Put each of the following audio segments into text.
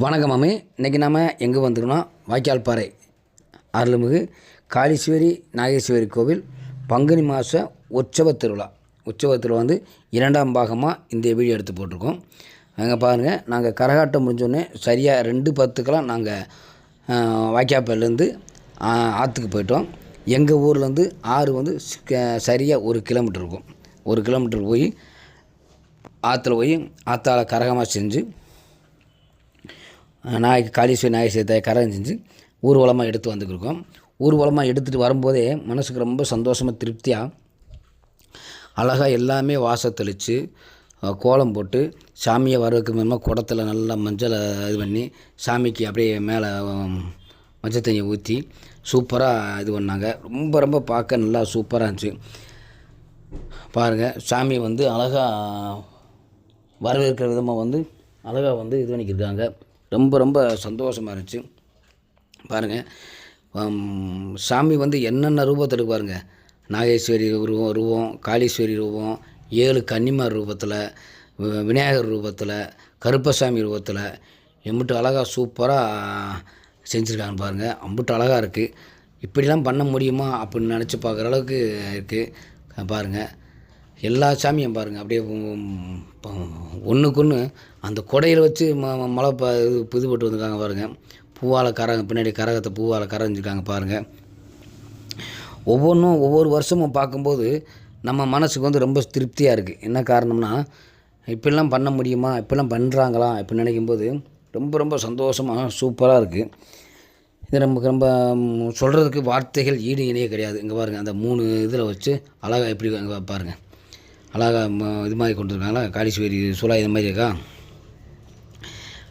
வணக்கம் மாமி. இன்றைக்கி நாம் எங்கே வந்திருக்கோம்னா வாய்க்கால் பாறை அருள்மிகு காளீஸ்வரி நாகேஸ்வரி கோவில் பங்குனி மாத உற்சவ திருவிழா. உற்சவ திருவிழா வந்து இரண்டாம் பாகமாக இந்த வீடியோ எடுத்து போட்டிருக்கோம். அங்கே பாருங்கள் நாங்கள் கரகாட்டம் முடிஞ்சோடனே சரியாக ரெண்டு பத்துக்கெல்லாம் நாங்கள் வாய்க்காப்பல்லேருந்து ஆற்றுக்கு போயிட்டோம். எங்கள் ஊர்லேருந்து ஆறு வந்து சரியாக ஒரு கிலோமீட்டர் இருக்கும். ஒரு கிலோமீட்டர் போய் ஆற்றுல போய் ஆற்றால கரகமாக செஞ்சு நாய்க்கு காளீஸ்வரி நாகேஸ்வரி தாய் கரகம் செஞ்சு ஊர்வலமாக எடுத்து வந்துக்கிருக்கோம். ஊர்வலமாக எடுத்துகிட்டு வரும்போதே மனசுக்கு ரொம்ப சந்தோஷமாக திருப்தியாக அழகாக எல்லாமே வாசல் தெளித்து கோலம் போட்டு சாமியை வரவுக்கு மேலே குடத்தில் நல்லா மஞ்சளை இது பண்ணி சாமிக்கு அப்படியே மேலே மஞ்சள் தண்ணியை ஊற்றி சூப்பராக இது பண்ணாங்க. ரொம்ப ரொம்ப பார்க்க நல்லா சூப்பராக இருந்துச்சு. பாருங்கள் சாமி வந்து அழகாக வரவேற்கிற விதமாக வந்து அழகாக வந்து இது பண்ணிக்கிருக்காங்க ரொம்ப ரொம்ப சந்தோஷமாக இருந்துச்சு. பாருங்கள் சாமி வந்து என்னென்ன ரூபத்தில் இருக்கு நாகேஸ்வரி ரூபம் ரூபம் காளீஸ்வரி ரூபம் ஏழு கன்னிமார் ரூபத்தில் விநாயகர் ரூபத்தில் கருப்பசாமி ரூபத்தில் எம்பிட்டு அழகாக சூப்பராக செஞ்சுருக்காங்க பாருங்கள் அம்பிட்டு அழகாக இருக்குது இப்படிலாம் பண்ண முடியுமா? அப்படின்னு நினச்சி பார்க்குற அளவுக்கு இருக்குது பாருங்கள் எல்லா சாமியும் பாருங்கள் அப்படியே ஒன்றுக்கொன்று அந்த கொடையில் வச்சு ம மழை ப இது இது போட்டு வந்திருக்காங்க பாருங்கள் பூவால் கரகம் பின்னாடி கரகத்தை பூவால் கரைஞ்சிருக்காங்க பாருங்கள் ஒவ்வொன்றும் ஒவ்வொரு வருஷமும் பார்க்கும்போது நம்ம மனசுக்கு வந்து ரொம்ப திருப்தியாக இருக்குது என்ன காரணம்னா இப்படிலாம் பண்ண முடியுமா? இப்படிலாம் பண்ணுறாங்களா இப்போ நினைக்கும்போது ரொம்ப ரொம்ப சந்தோஷமாக சூப்பராக இருக்குது இது நமக்கு ரொம்ப சொல்கிறதுக்கு வார்த்தைகள் ஈடு இணையே கிடையாது. இங்கே பாருங்கள் அந்த மூணு இதில் வச்சு அழகாக எப்படி பாருங்கள் அழகாக இது மாதிரி கொண்டு இருக்காங்களா காளீஸ்வரி சுலா இது மாதிரி இருக்கா?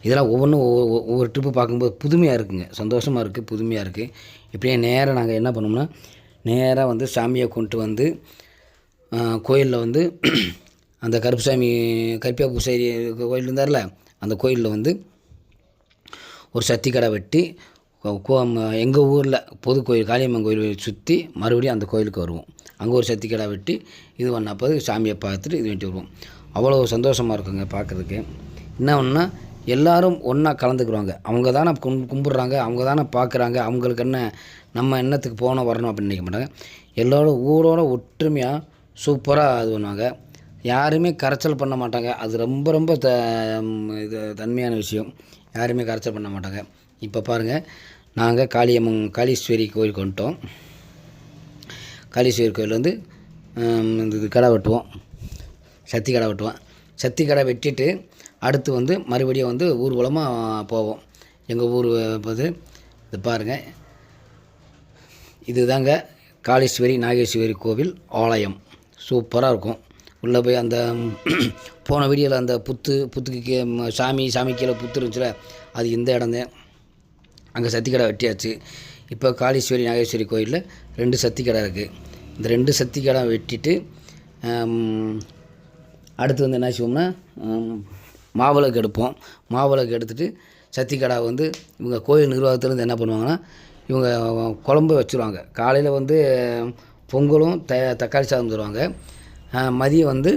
இதெல்லாம் ஒவ்வொன்றும் ஒவ்வொரு ஒவ்வொரு ட்ரிப்பு பார்க்கும்போது புதுமையாக இருக்குங்க. சந்தோஷமாக இருக்குது புதுமையாக இருக்குது இப்படியே நேராக நாங்கள் என்ன பண்ணோம்னா நேராக வந்து சாமியை கொண்டு வந்து கோயிலில் வந்து அந்த கருப்புசாமி கருப்பியா பூசாரி கோயில் இருந்தார்ல அந்த கோயிலில் வந்து ஒரு சத்தி கடை வெட்டி எங்கள் ஊரில் பொது கோயில் காளியம்மன் கோயில் சுற்றி மறுபடியும் அந்த கோயிலுக்கு வருவோம். அங்கே ஒரு சத்தி கடை வெட்டி இது பண்ணப்போது சாமியை பார்த்துட்டு இது பண்ணிட்டு வருவோம். அவ்வளோ சந்தோஷமாக இருக்குங்க பார்க்குறதுக்கு. என்ன ஒன்றுனா எல்லாரும் ஒன்றா கலந்துக்குருவாங்க அவங்க தானே கும் கும்பிட்றாங்க அவங்க தானே பார்க்குறாங்க அவங்களுக்கு என்ன நம்ம என்னத்துக்கு போகணும் வரணும் அப்படின்னு நினைக்க மாட்டாங்க. எல்லோரும் ஊரோட ஒற்றுமையாக சூப்பராக இது பண்ணுவாங்க. யாருமே கரைச்சல் பண்ண மாட்டாங்க. அது ரொம்ப ரொம்ப த இது தன்மையான விஷயம். யாருமே கரைச்சல் பண்ண மாட்டாங்க. இப்போ பாருங்கள் நாங்கள் காளியம்மன் காளீஸ்வரி கோயிலுக்கு வந்துட்டோம். காளீஸ்வரர் கோயில் வந்து இந்த இது கடை வெட்டுவோம். சக்தி கடை வெட்டுவோம். சக்தி கடை வெட்டிட்டு அடுத்து வந்து மறுபடியும் வந்து ஊர்வலமாக போவோம். எங்கள் ஊர் போது இது பாருங்கள் இதுதாங்க காளீஸ்வரி நாகேஸ்வரி கோவில் ஆலயம். சூப்பராக இருக்கும். உள்ளே போய் அந்த போன வீடியோவில் அந்த புத்து புத்துக்கு கீ சாமி சாமி கீழே புத்து இருந்துச்சுல அது இந்த இடம்தான் அங்கே சத்திக்கடை வெட்டியாச்சு. இப்போ காளீஸ்வரி நாகேஸ்வரி கோயிலில் ரெண்டு சக்தி கடை இருக்குது இந்த ரெண்டு சத்திக்கடை வெட்டிட்டு அடுத்து வந்து என்ன செய்வோம்னா மாவிளக்கு எடுப்போம். மாவிளக்கு எடுத்துவிட்டு சக்தி கடை வந்து இவங்க கோயில் நிர்வாகத்துலேருந்து என்ன பண்ணுவாங்கன்னா இவங்க குழம்பு வச்சுருவாங்க. காலையில் வந்து பொங்கலும் த தக்காளி சாதம் தருவாங்க. மதியம் வந்து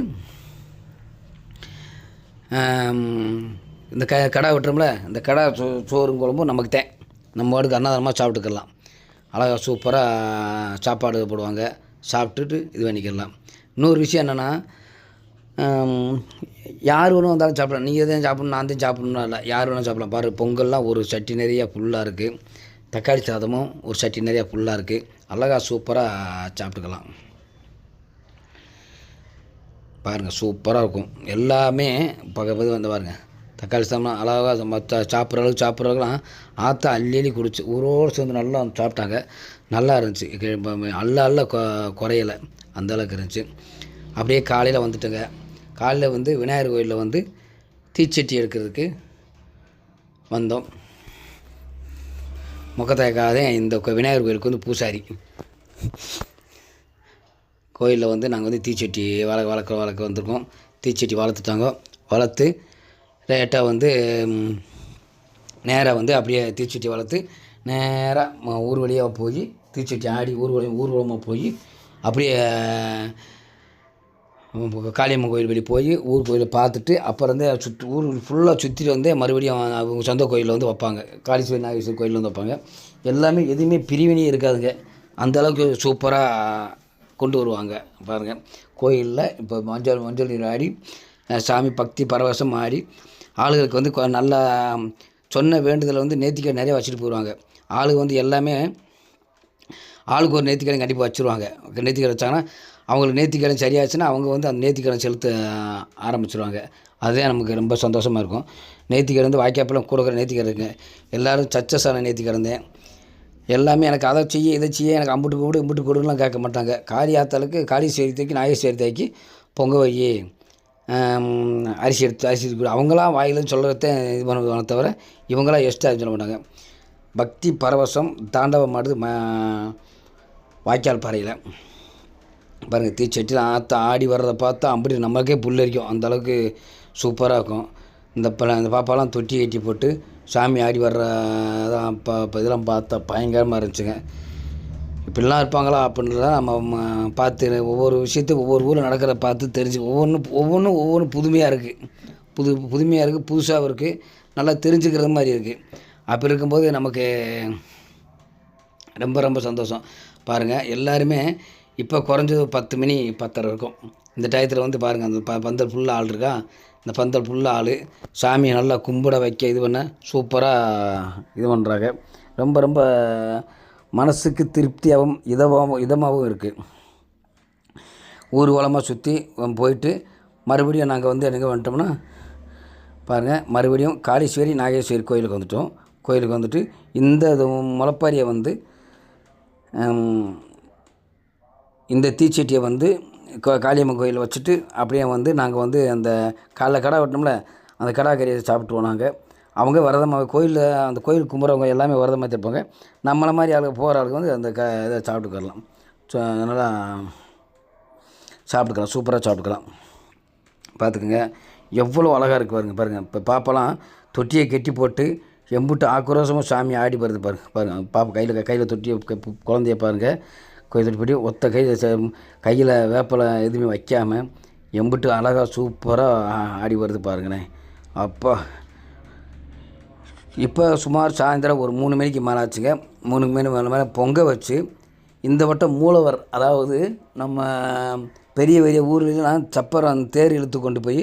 இந்த க கடை வெட்டுறோம்ல இந்த கடை சோ சோறும் குழம்பும் நமக்கு தேன் நம்ம வாடுக்கு அன்னதானமாக சாப்பிட்டுக்கலாம். அழகாக சூப்பராக சாப்பாடு போடுவாங்க. சாப்பிட்டுட்டு இது பண்ணிக்கிடலாம் இன்னொரு விஷயம் என்னென்னா யார் வேணும் வந்தாலும் சாப்பிடலாம். நீங்கள் தான் சாப்பிடணும் நான் தான் சாப்பிடணும் இல்லை. யார் வேணும் சாப்பிடலாம். பாரு பொங்கல்லாம் ஒரு சட்டி நிறையா ஃபுல்லாக இருக்குது தக்காளி சாதமும் ஒரு சட்டி நிறையா ஃபுல்லாக இருக்குது அழகாக சூப்பராக சாப்பிட்டுக்கலாம். பாருங்கள் சூப்பராக இருக்கும். எல்லாமே பக்கத்து வந்து பாருங்கள் தக்காளி சாதம்லாம் அழகாக மற்ற சாப்பிட்ற அளவுக்கு சாப்பிட்றதுலாம் ஆற்ற அள்ளி அள்ளி குடிச்சு ஊரோடு சேர்ந்து நல்லா சாப்பிட்டாங்க. நல்லா இருந்துச்சு. கி- அல்ல அல்ல கொ குறையலை. அந்த அளவுக்கு இருந்துச்சு. அப்படியே காலையில் வந்துட்டுங்க. காலையில் வந்து விநாயகர் கோயிலில் வந்து தீச்சட்டி எடுக்கிறதுக்கு வந்தோம். முக்கத்தாய்க்காக இந்த விநாயகர் கோயிலுக்கு வந்து பூசாரி. கோயிலில் வந்து நாங்கள் வந்து தீச்சட்டி வளர்க்க வளர்க்க வளர்க்க வந்திருக்கோம். தீச்சட்டி வளர்த்துட்டாங்க. வளர்த்து லேட்டாக வந்து நேராக வந்து அப்படியே தீச்சட்டி வளர்த்து நேராக ஊர் வழியாக போய் தீச்சட்டி ஆடி ஊர் வழி ஊர்வலமாக போய் அப்படியே காளியம்மன் கோயில் வெளியே போய் ஊர் கோயிலை பார்த்துட்டு அப்புறம் வந்து சுற்று ஊர் ஃபுல்லாக சுற்றிட்டு வந்து மறுபடியும் அவங்க சொந்த கோயிலில் வந்து வைப்பாங்க. காளீஸ்வரி நாகேஸ்வரி கோயிலில் வந்து வைப்பாங்க. எல்லாமே எதுவுமே பிரிவினே இருக்காதுங்க. அந்த அளவுக்கு சூப்பராக கொண்டு வருவாங்க. பாருங்கள் கோயிலில் இப்போ மஞ்சள் மஞ்சள் நீர் ஆடி சாமி பக்தி பரவசம் ஆடி ஆளுகளுக்கு வந்து நல்லா சொன்ன வேண்டுதலை வந்து நேர்த்திக்கடை நிறையா வச்சுட்டு போயிடுவாங்க ஆளுங்க வந்து எல்லாமே ஆளுக்கு ஒரு நேர்த்திக்கடன் கண்டிப்பாக வச்சுருவாங்க. நேர்த்திக்கடன் வச்சாங்கன்னா அவங்களுக்கு நேர்த்திக்கடன் சரியாச்சுன்னா அவங்க வந்து அந்த நேர்த்திக்கடன் செலுத்த ஆரம்பிச்சிருவாங்க. அதுதான் நமக்கு ரொம்ப சந்தோஷமாக இருக்கும். நேர்த்திக்கடன் வந்து வாய்க்காப்பெல்லாம் கொடுக்குற நேர்த்திக்கடன் இருக்குது எல்லோரும் சச்சஸ் ஆன எல்லாமே எனக்கு அதை செய்ய இதை செய்ய எனக்கு அம்புட்டு கூடு இம்புட்டு கூடுலாம் கேட்க மாட்டாங்க. காரி ஆத்தாளுக்கு காளி சேர்த்தைக்கு நாகேஸ்வரி தாய்க்கு பொங்க வை அரிசி எடுத்து அரிசி எடுத்து அவங்களாம் வாயிலும் சொல்கிறத இது பண்ணுவாங்க தவிர இவங்களாம் எக்ஸ்ட்ரா சொல்ல மாட்டாங்க. பக்தி பரவசம் தாண்டவம் ஆடுது ம வாய்க்கால் பாறையில். பாருங்கள் தீச்சட்டியில் ஆற்ற ஆடி வர்றதை பார்த்தா அப்படி நமக்கே புல்லரிக்கும் அந்த அந்தளவுக்கு சூப்பராக இருக்கும். இந்த ப இந்த பாப்பாலாம் தொட்டி கட்டி போட்டு சாமி ஆடி வர்ற அதான் இப்போ இதெல்லாம் பார்த்தா பயங்கரமாக இருந்துச்சுங்க. இப்படிலாம் இருப்பாங்களா அப்படின்றத நம்ம பார்த்து ஒவ்வொரு விஷயத்தையும் ஒவ்வொரு ஊரில் நடக்கிறத பார்த்து தெரிஞ்சு ஒவ்வொன்றும் ஒவ்வொன்றும் ஒவ்வொன்றும் புதுமையாக இருக்குது புது புதுமையாக இருக்குது புதுசாகவும் இருக்குது நல்லா தெரிஞ்சுக்கிறது மாதிரி இருக்குது அப்படி இருக்கும்போது நமக்கு ரொம்ப ரொம்ப சந்தோஷம். பாருங்கள் எல்லாருமே இப்போ குறைஞ்சது பத்து மணி பத்தரை இருக்கும். இந்த டயத்தில் வந்து பாருங்கள் அந்த ப பந்தல் ஃபுல்லாக ஆள் இருக்கா? இந்த பந்தல் ஃபுல்லாக ஆள் சாமியை நல்லா கும்பிட வைக்க இது பண்ண சூப்பராக இது பண்ணுறாங்க ரொம்ப ரொம்ப மனசுக்கு திருப்தியாகவும் இதமாகவும் இதமாகவும் இருக்குது ஊர்வலமாக சுற்றி போயிட்டு மறுபடியும் நாங்கள் வந்து எனக்கு வந்துட்டோம்னா பாருங்கள் மறுபடியும் காளீஸ்வரி நாகேஸ்வரி கோயிலுக்கு வந்துட்டோம். கோயிலுக்கு வந்துட்டு இந்த இது வந்து இந்த தீச்சட்டியை வந்து காளியம்மன் கோயிலில் வச்சுட்டு அப்படியே வந்து நாங்கள் வந்து அந்த காலைல கடை வெட்டினோம்ல அந்த கடாக்கறியை சாப்பிட்டுவோம் நாங்கள் அவங்க விரதமாக கோயிலில் அந்த கோயில் கும்புறவங்க எல்லாமே விரதமாக இருப்பாங்க நம்மளை மாதிரி ஆளுங்க போகிற ஆளுக்கு வந்து அந்த க இதை சாப்பிட்டுக்கலாம். ஸோ அதனால் சாப்பிட்டுக்கலாம் சூப்பராக சாப்பிட்டுக்கலாம். பார்த்துக்குங்க எவ்வளோ அழகாக இருக்குது பாருங்க பாருங்கள் இப்போ பாப்பெல்லாம் தொட்டியை கட்டி போட்டு எம்புட்டு ஆக்ரோஷமாக சாமி ஆடி வருது பாருங்கள் பாருங்கள் பாப்பா கையில் கையில் தொட்டியை குழந்தைய பாருங்கள் கோயில் தொட்டி போட்டு ஒத்த கையில் கையில் வேப்பலை எதுவுமே வைக்காமல் எம்புட்டு அழகாக சூப்பராக ஆடி வருது பாருங்களேன். அப்பா. இப்போ சுமார் சாயந்தரம் ஒரு மூணு மணிக்கு மேலே ஆச்சுங்க மூணு மணி மேலே மேலே பொங்க வச்சு இந்த வட்டம் மூலவர் அதாவது நம்ம பெரிய பெரிய ஊர்லாம் சப்பரம் தேர் இழுத்து கொண்டு போய்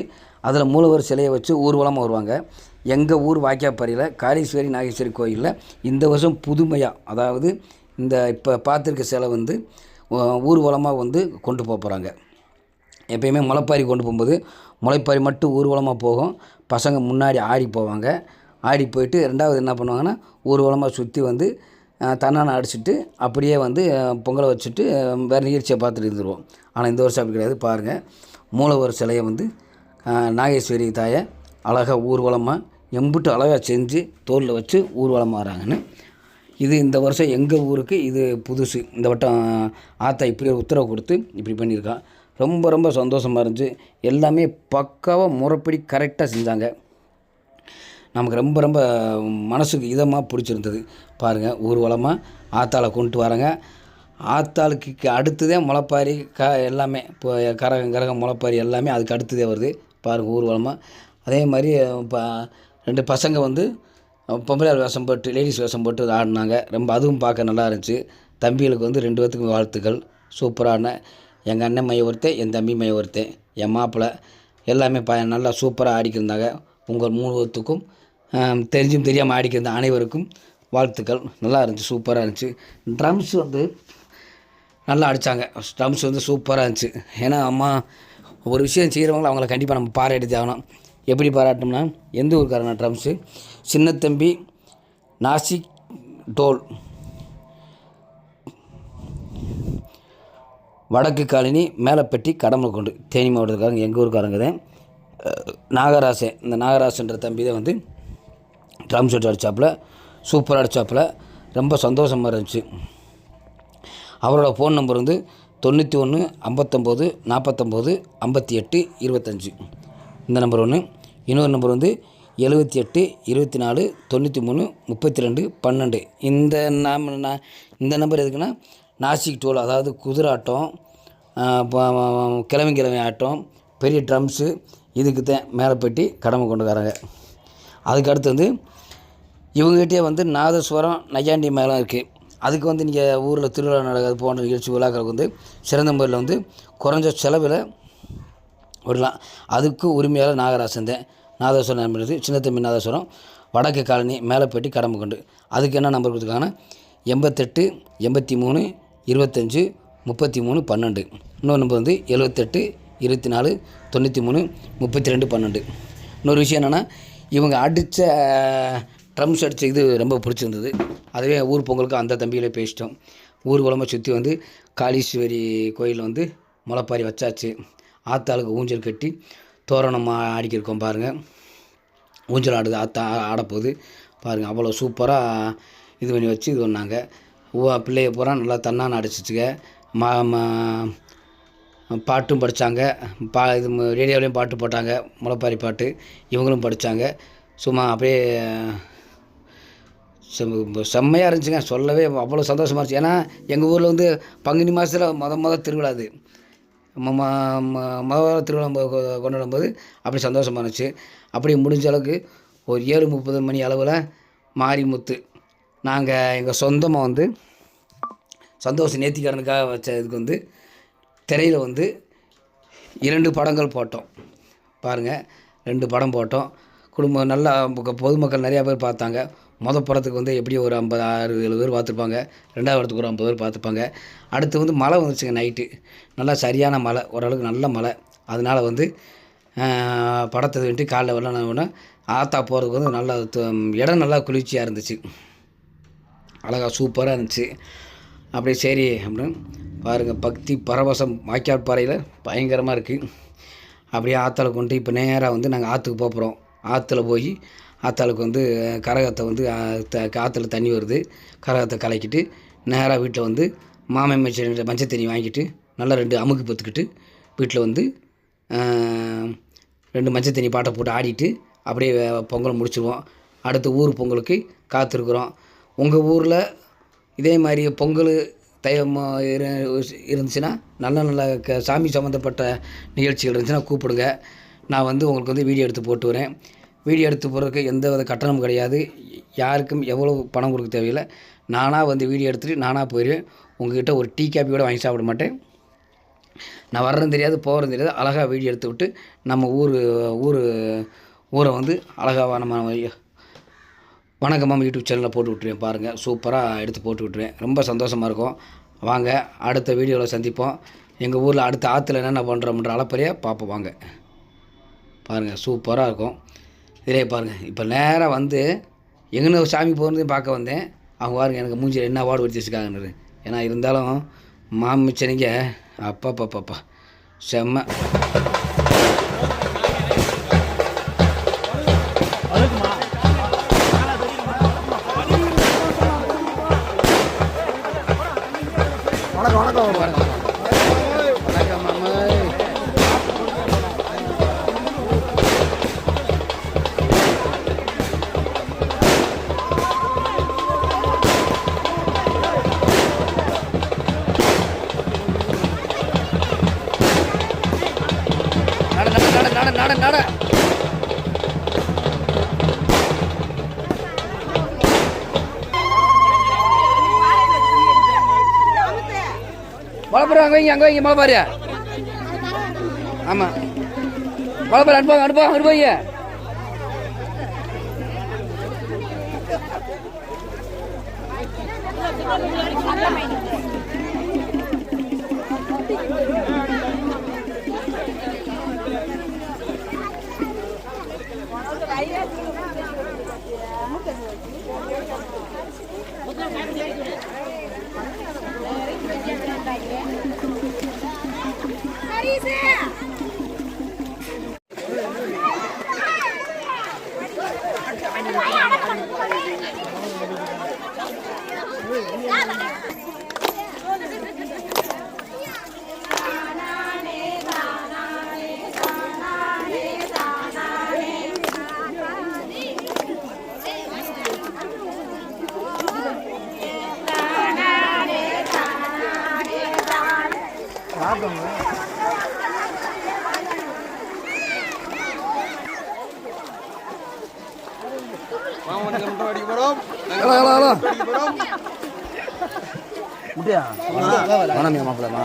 அதில் மூலவர் சிலையை வச்சு ஊர்வலமாக வருவாங்க. எங்கள் ஊர் வாக்கியாப்பாறையில் காளீஸ்வரி நாகேஸ்வரி கோயிலில் இந்த வருஷம் புதுமையாக அதாவது இந்த இப்போ பார்த்துருக்க சிலை வந்து ஊர்வலமாக வந்து கொண்டு போக போகிறாங்க எப்பயுமே முளைப்பாரி கொண்டு போகும்போது முளைப்பாரி மட்டும் ஊர்வலமாக போகும். பசங்க முன்னாடி ஆடி போவாங்க. ஆடி போயிட்டு ரெண்டாவது என்ன பண்ணுவாங்கன்னா ஊர்வலமாக சுற்றி வந்து தன்னான அடிச்சுட்டு அப்படியே வந்து பொங்கலை வச்சுட்டு வேறு நிகழ்ச்சியை பார்த்துட்டு இருந்துருவோம். ஆனால் இந்த வருஷம் அப்படி கிடையாது. பாருங்கள் மூலவர் சிலையை வந்து நாகேஸ்வரி தாயை அழகாக ஊர்வலமாக எம்புட்டு அழகாக செஞ்சு தோலில் வச்சு ஊர்வலமாக வராங்கன்னு இது இந்த வருஷம் எங்கள் ஊருக்கு இது புதுசு. இந்த வட்டம் ஆத்தா இப்படி ஒரு உத்தரவு கொடுத்து இப்படி பண்ணியிருக்கான் ரொம்ப ரொம்ப சந்தோஷமாக இருந்துச்சு. எல்லாமே பக்காவாக முறைப்படி கரெக்டாக செஞ்சாங்க. நமக்கு ரொம்ப ரொம்ப மனசுக்கு இதமாக பிடிச்சிருந்தது. பாருங்கள் ஊர்வலமாக ஆத்தாளை கொண்டு வராங்க. ஆத்தாளுக்கு அடுத்ததே முளைப்பாரி க எல்லாமே இப்போ கரகம் கரகம் முளைப்பாரி எல்லாமே அதுக்கு அடுத்ததே வருது. பாருங்கள் ஊர்வலமாக அதே மாதிரி இப்போ ரெண்டு பசங்க வந்து பொம்பளையார் வேஷம் போட்டு லேடிஸ் வேஷம் போட்டு ஆடினாங்க. ரொம்ப அதுவும் பார்க்க நல்லா இருந்துச்சு. தம்பிகளுக்கு வந்து ரெண்டு பேர்த்துக்கும் வாழ்த்துக்கள். சூப்பரான எங்கள் அண்ணன் மைய ஒருத்தன் என் தம்பி மைய ஒருத்தன் என் மாப்பிள்ளை எல்லாமே ப நல்லா சூப்பராக ஆடிக்கிருந்தாங்க உங்கள் மூணு பேர்த்துக்கும் தெரிஞ்சும் தெரியாமல் ஆடிக்கிருந்த அனைவருக்கும் வாழ்த்துக்கள். நல்லா இருந்துச்சு சூப்பராக இருந்துச்சு. ட்ரம்ஸ் வந்து நல்லா அடித்தாங்க ட்ரம்ஸ் வந்து சூப்பராக இருந்துச்சு. ஏன்னா அம்மா ஒரு விஷயம் செய்கிறவங்கள அவங்கள கண்டிப்பாக நம்ம பாராட்டி ஆகணும். எப்படி பாராட்டோம்னா எந்த ஊருக்காரனா ட்ரம்ஸு சின்னத்தம்பி நாசிக் டோல் வடக்கு காலனி மேலப்பட்டி கடமலக்கொண்டு. தேனி மாவட்டத்துக்காரங்க எங்கள் ஊருக்காரங்க தான். நாகராசன். இந்த நாகராசன்ற தம்பி தான் வந்து ட்ரம் செட் அடித்தாப்புல சூப்பராக அடித்தாப்புல ரொம்ப சந்தோஷமாக இருந்துச்சு. அவரோட ஃபோன் நம்பர் வந்து தொண்ணூற்றி ஒன்று ஐம்பத்தொம்போது நாற்பத்தொம்போது ஐம்பத்தி எட்டு இருபத்தஞ்சி. இந்த நம்பர் ஒன்று இன்னொரு நம்பர் வந்து எழுபத்தி எட்டு இருபத்தி நாலு தொண்ணூற்றி மூணு முப்பத்தி ரெண்டு பன்னெண்டு. இந்த நாம் நான் இந்த நம்பர் எதுக்குன்னா நாசிக் டோல் அதாவது குதிராட்டம் கிழமை கிழமை ஆட்டம் பெரிய ட்ரம்ஸு இதுக்கு தான் மேலே பெட்டி கடமை கொண்டுக்காரங்க அதுக்கு அடுத்து வந்து இவங்ககிட்டயே வந்து நாதஸ்வரம் நையாண்டி மேளம் இருக்குது அதுக்கு வந்து நீங்கள் ஊரில் திருவிழா நடக்கிறது போன்ற நிகழ்ச்சி விழாக்களுக்கு வந்து சிறந்த முறையில் வந்து குறைஞ்ச செலவில் விடலாம். அதுக்கு உரிமையாளர் நாகராசன் தான். நாதஸ்வரம் நம்பர் சின்னத்தம்பி நாதஸ்வரம் வடக்கு காலனி மேலப்பேட்டி கடம்பு கொண்டு அதுக்கு என்ன நம்பர் கொடுத்துருக்காங்கன்னா எண்பத்தெட்டு எண்பத்தி மூணு இருபத்தஞ்சி முப்பத்தி மூணு பன்னெண்டு. இன்னொரு நம்பர் வந்து எழுபத்தெட்டு இருபத்தி நாலு தொண்ணூற்றி மூணு முப்பத்தி ரெண்டு பன்னெண்டு. இன்னொரு விஷயம் என்னென்னா இவங்க அடித்த ட்ரம்ஸ் அடித்த இது ரொம்ப பிடிச்சிருந்தது. அதுவே ஊர் பொங்கலுக்கு அந்த தம்பிகளே பேசிட்டோம். ஊர் குழம்ப சுற்றி வந்து காளீஸ்வரி கோயிலில் வந்து முளைப்பாரி வச்சாச்சு. ஆத்தாளுக்கு ஊஞ்சல் கட்டி தோரணம் ஆடிக்கிருக்கோம் பாருங்கள் ஊஞ்சல் ஆடுது ஆத்தா ஆடப்போகுது. பாருங்கள் அவ்வளோ சூப்பராக இது பண்ணி வச்சு இது பண்ணாங்க. ஓ பிள்ளைய பூரா நல்லா தன்னான அடிச்சிச்சுங்க. மா பாட்டும் படித்தாங்க பா இது ரேடியோவிலையும் பாட்டு போட்டாங்க. முளைப்பாரி பாட்டு. இவங்களும் படித்தாங்க சும்மா அப்படியே செம்மையாக இருந்துச்சுங்க. சொல்லவே அவ்வளோ சந்தோஷமாக இருந்துச்சு. ஏன்னா எங்கள் ஊரில் வந்து பங்குனி மாதத்தில் மொத மொதல் திருவிழா அது. ம- ம- மொத திருவிழா கொ- கொண்டாடும் போது அப்படி சந்தோஷமாக இருந்துச்சு. அப்படி முடிஞ்ச அளவுக்கு ஒரு ஏழு முப்பது மணி அளவில் மாரிமுத்து நாங்கள் எங்கள் சொந்தமாக வந்து சந்தோஷம் நேர்த்திக்காரனுக்காக வச்ச இதுக்கு வந்து திரையில் வந்து இரண்டு படங்கள் போட்டோம். பாருங்கள் ரெண்டு படம் போட்டோம். குடும்பம் நல்லா பொதுமக்கள் நிறையா பேர் பார்த்தாங்க. மொதல் படத்துக்கு வந்து எப்படி ஒரு ஐம்பது ஆறு ஏழு பேர் பார்த்துருப்பாங்க. ரெண்டாவது படத்துக்கு ஒரு ஐம்பது பேர் பார்த்துப்பாங்க. அடுத்து வந்து மழை வந்துச்சுங்க நைட்டு நல்லா சரியான மழை ஓரளவுக்கு நல்ல மழை. அதனால் வந்து படத்தை வந்துட்டு காலைல வரலாம் உடனே ஆத்தா போகிறதுக்கு வந்து நல்லா இடம் நல்லா குளிர்ச்சியாக இருந்துச்சு. அழகாக சூப்பராக இருந்துச்சு. அப்படியே சரி அப்படின்னு பாருங்கள் பக்தி பரவசம் வாய்க்கால் பாறையில் பயங்கரமாக இருக்குது அப்படியே ஆற்றுல கொண்டு இப்போ நேராக வந்து நாங்கள் ஆற்றுக்கு போகிறோம் ஆற்றுல போய் ஆத்தாளுக்கு வந்து கரகத்தை வந்து த- ஆற்றுல தண்ணி வருது. கரகத்தை கலக்கிட்டு நேராக வீட்டில் வந்து மாமை மச்ச மஞ்சள் தண்ணி வாங்கிட்டு நல்லா ரெண்டு அமுக்கு பத்துக்கிட்டு வீட்டில் வந்து ரெண்டு மஞ்சள் தண்ணி பாட்டை போட்டு ஆடிட்டு அப்படியே பொங்கல் பொங்கலை முடிச்சிடுவோம் அடுத்து ஊர் பொங்கலுக்கு காத்திருக்குறோம். உங்கள் ஊரில் இதே மாதிரி பொங்கல் தை இரு- இருந்துச்சுன்னா நல்ல நல்ல க சாமி சம்மந்தப்பட்ட நிகழ்ச்சிகள் இருந்துச்சுன்னா கூப்பிடுங்க. நான் வந்து உங்களுக்கு வந்து வீடியோ எடுத்து போட்டு வரேன். வீடியோ எடுத்து போகிறதுக்கு எந்த வித கட்டணமும் கிடையாது. யாருக்கும் எவ்வளோ பணம் கொடுக்க தேவையில்லை. நானாக வந்து வீடியோ எடுத்துகிட்டு நானாக போயிடுவேன். உங்ககிட்ட ஒரு டீ காப்பி கூட வாங்கி சாப்பிட மாட்டேன். நான் வர்றதும் தெரியாது போகிறதும் தெரியாது. அழகாக வீடியோ எடுத்து விட்டு நம்ம ஊர் ஊர் ஊரை வந்து அழகாக நம்ம வணக்கமாக யூடியூப் சேனலில் போட்டு விட்ருவேன் பாருங்கள் சூப்பராக எடுத்து போட்டு விட்ருவேன் ரொம்ப சந்தோஷமாக இருக்கும். வாங்க அடுத்த வீடியோவில் சந்திப்போம். எங்கள் ஊரில் அடுத்த ஆற்றுல என்னென்ன பண்ணுறோம்ன்ற அளப்பறையாக பார்ப்போம் வாங்க. பாருங்கள் சூப்பராக இருக்கும். இதே பாருங்கள் இப்போ நேராக வந்து எங்கன்னு சாமி போகிறதையும் பார்க்க வந்தேன். அவங்க பாருங்க எனக்கு மூஞ்சியில் என்ன அவார்டு வச்சு வச்சுருக்காங்கன்னு ஏன்னா இருந்தாலும் மாமிச்சனிங்க அப்பா பாப்பாப்பா செம்ம. வணக்கம் வணக்கம். அங்கே வைங்க அங்கே வைங்க மழை பாரு ஆமாம் மழை பாரு அனுப்பாங்க அனுப்பாங்க அனுப்பாங்க problem. வணமியா மாப்பிள்ள வா.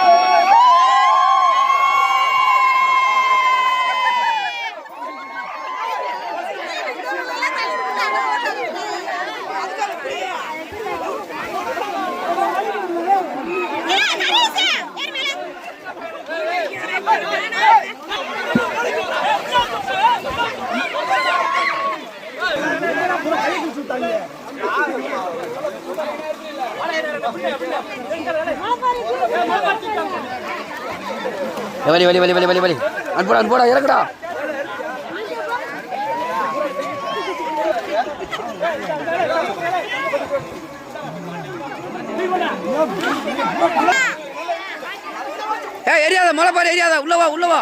வலி வலி வலி வலி வலி வலி. அன்போடா அன்போடா இறக்குடா ஏ எரியாத மலை பாரு எரியாத. உள்ளவா உள்ளவா